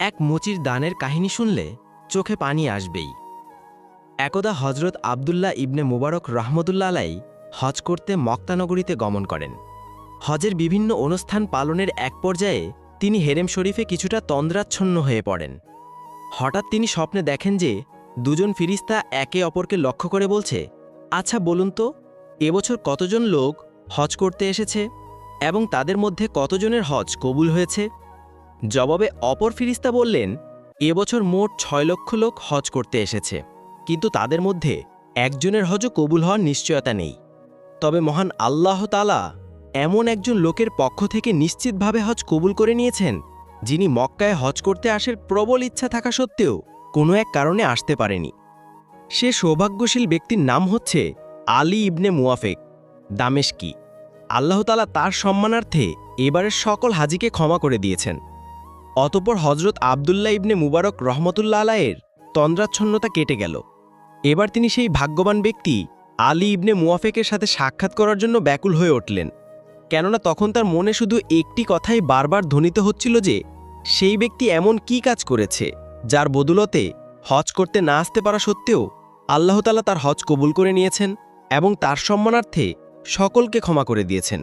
এক মুচির দানের কাহিনী শুনলে চোখে পানি আসবেই। একদা হজরত আবদুল্লাহ ইবনে মুবারক রহমতুল্লা আলাই হজ করতে মক্তানগরীতে গমন করেন। হজের বিভিন্ন অনুষ্ঠান পালনের এক পর্যায়ে তিনি হেরেম শরীফে কিছুটা তন্দ্রাচ্ছন্ন হয়ে পড়েন। হঠাৎ তিনি স্বপ্নে দেখেন যে দুজন ফিরিস্তা একে অপরকে লক্ষ্য করে বলছে আচ্ছা বলুন তো এবছর কতজন লোক হজ করতে এসেছে এবং তাদের মধ্যে কতজনের হজ কবুল হয়েছে? জবাবে অপর ফিরিস্তা বললেন এবছর মোট ছয় লক্ষ লোক হজ করতে এসেছে, কিন্তু তাদের মধ্যে একজনের হজও কবুল হওয়ার নিশ্চয়তা নেই। তবে মহান আল্লাহ তালা এমন একজন লোকের পক্ষ থেকে নিশ্চিতভাবে হজ কবুল করে নিয়েছেন, যিনি মক্কায় হজ করতে আসার প্রবল ইচ্ছা থাকা সত্ত্বেও কোনো এক কারণে আসতে পারেনি। সে সৌভাগ্যশীল ব্যক্তির নাম হচ্ছে আলী ইবনে মুয়াফেক দামেশকি আল্লাহতালা তার সম্মানার্থে এবারের সকল হাজিকে ক্ষমা করে দিয়েছেন। অতপর হজরত আবদুল্লাহ ইবনে মুবারক রহমতুল্লা আলায়ের তন্দ্রাচ্ছন্নতা কেটে গেল। এবার তিনি সেই ভাগ্যবান ব্যক্তি আলী ইবনে মুয়াফেকের সাথে সাক্ষাৎ করার জন্য ব্যাকুল হয়ে উঠলেন। কেননা তখন তার মনে শুধু একটি কথাই বারবার ধ্বনিত হচ্ছিল যে, সেই ব্যক্তি এমন কি কাজ করেছে, যার বদুলতে হজ করতে না আসতে পারা সত্ত্বেও আল্লাহতালা তার হজ কবুল করে নিয়েছেন এবং তার সম্মানার্থে সকলকে ক্ষমা করে দিয়েছেন।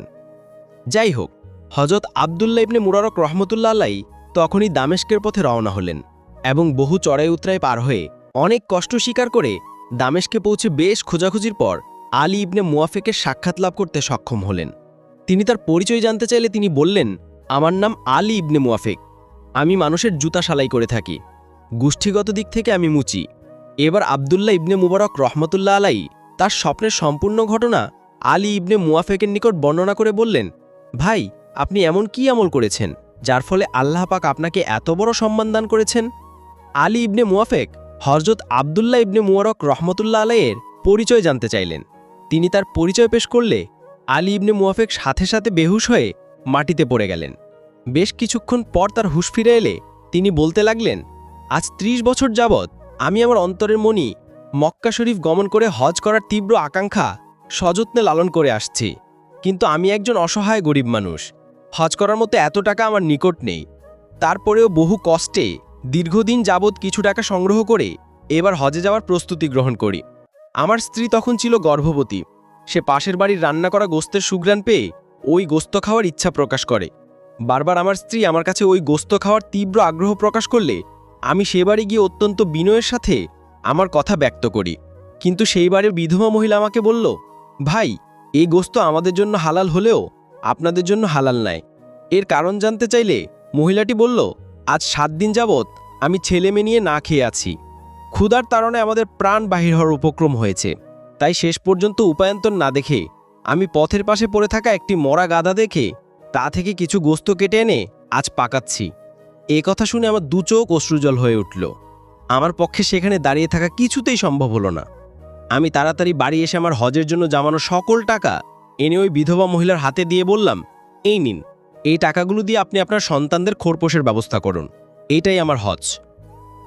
যাই হোক হজরত আবদুল্লা ইবনে মুরারক রহমতুল্লা আল্লাই তখনই দামেস্কের পথে রওনা হলেন এবং বহু চড়াই উতরাই পার হয়ে অনেক কষ্ট স্বীকার করে দামেশকে পৌঁছে বেশ খোঁজাখুঁজির পর আলী ইবনে মুয়াফেকের সাক্ষাৎ লাভ করতে সক্ষম হলেন। তিনি তার পরিচয় জানতে চাইলে তিনি বললেন, আমার নাম আলী ইবনে মুয়াফেক। আমি মানুষের জুতা সালাই করে থাকি। গোষ্ঠীগত দিক থেকে আমি মুচি। এবার আবদুল্লাহ ইবনে মুবারক রহমতুল্লাহ আলাই তার স্বপ্নের সম্পূর্ণ ঘটনা আলী ইবনে মুয়াফেকের নিকট বর্ণনা করে বললেন, ভাই, আপনি এমন কি আমল করেছেন? যার ফলে আল্লাহ পাক আপনাকে এত বড় সম্মান দান করেছেন। আলী ইবনে মুয়াফেক হজরত আবদুল্লাহ ইবনে মুয়ারক রহমতুল্লাহ আলাইয়ের পরিচয় জানতে চাইলেন। তিনি তার পরিচয় পেশ করলে আলী ইবনে মুয়াফেক সাথে সাথে বেহুশ হয়ে মাটিতে পড়ে গেলেন। বেশ কিছুক্ষণ পর তার হুশ ফিরে এলে তিনি বলতে লাগলেন, আজ ত্রিশ বছর যাবৎ আমি আমার অন্তরের মনি মক্কা শরীফ গমন করে হজ করার তীব্র আকাঙ্ক্ষা সযত্নে লালন করে আসছি। কিন্তু আমি একজন অসহায় গরিব মানুষ। হজ করার মতো এত টাকা আমার নিকট নেই। তারপরেও বহু কষ্টে, দীর্ঘদিন যাবৎ কিছু টাকা সংগ্রহ করে এবার হজে যাওয়ার প্রস্তুতি গ্রহণ করি। আমার স্ত্রী তখন ছিল গর্ভবতী। সে পাশের বাড়ির রান্না করা গোস্তের সুগ্রাণ পেয়ে ওই গোস্ত খাওয়ার ইচ্ছা প্রকাশ করে। বারবার আমার স্ত্রী আমার কাছে ওই গোস্ত খাওয়ার তীব্র আগ্রহ প্রকাশ করলে আমি সে বাড়ি গিয়ে অত্যন্ত বিনয়ের সাথে আমার কথা ব্যক্ত করি। কিন্তু সেই বাড়ির বিধবা মহিলা আমাকে বলল, ভাই, এই গোস্ত আমাদের জন্য হালাল হলেও আপনাদের জন্য হালাল নাই। এর কারণ জানতে চাইলে মহিলাটি বলল, আজ সাত দিন যাবৎ আমি ছেলে মেয়ে নিয়ে না খেয়ে আছি। ক্ষুধার তারণে আমাদের প্রাণ বাহির হওয়ার উপক্রম হয়েছে। তাই শেষ পর্যন্ত উপায়ন্তর না দেখে আমি পথের পাশে পড়ে থাকা একটি মরা গাধা দেখে তা থেকে কিছু গোস্ত কেটে এনে আজ পাকাচ্ছি। এ কথা শুনে আমার দু চোখ অশ্রুজল হয়ে উঠল। আমার পক্ষে সেখানে দাঁড়িয়ে থাকা কিছুতেই সম্ভব হলো না। আমি তাড়াতাড়ি বাড়ি এসে আমার হজের জন্য জামানো সকল টাকা এনে ওই বিধবা মহিলার হাতে দিয়ে বললাম, এই নিন, এই টাকাগুলো দিয়ে আপনি আপনার সন্তানদের খোরপোশের ব্যবস্থা করুন। এইটাই আমার হজ।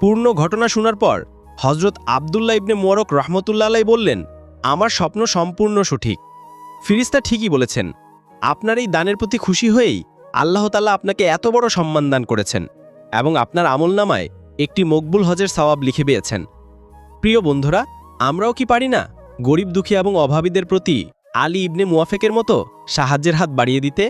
পূর্ণ ঘটনা শোনার পর হজরত আবদুল্লাহ ইবনে মোয়ারক রহমতুল্লা আলাই বললেন, আমার স্বপ্ন সম্পূর্ণ সঠিক। ফিরিস্তা ঠিকই বলেছেন, আপনার এই দানের প্রতি খুশি হয়েই আল্লাহ আপনাকে এত বড় সম্মান দান করেছেন এবং আপনার আমল নামায় একটি মকবুল হজের সওয়াব লিখে পেয়েছেন প্রিয় বন্ধুরা, আমরাও কি পারি না? গরিব দুঃখী এবং অভাবীদের প্রতি আলী ইবনে মুয়াফেকের মতো সাহায্যের হাত বাড়িয়ে দিতে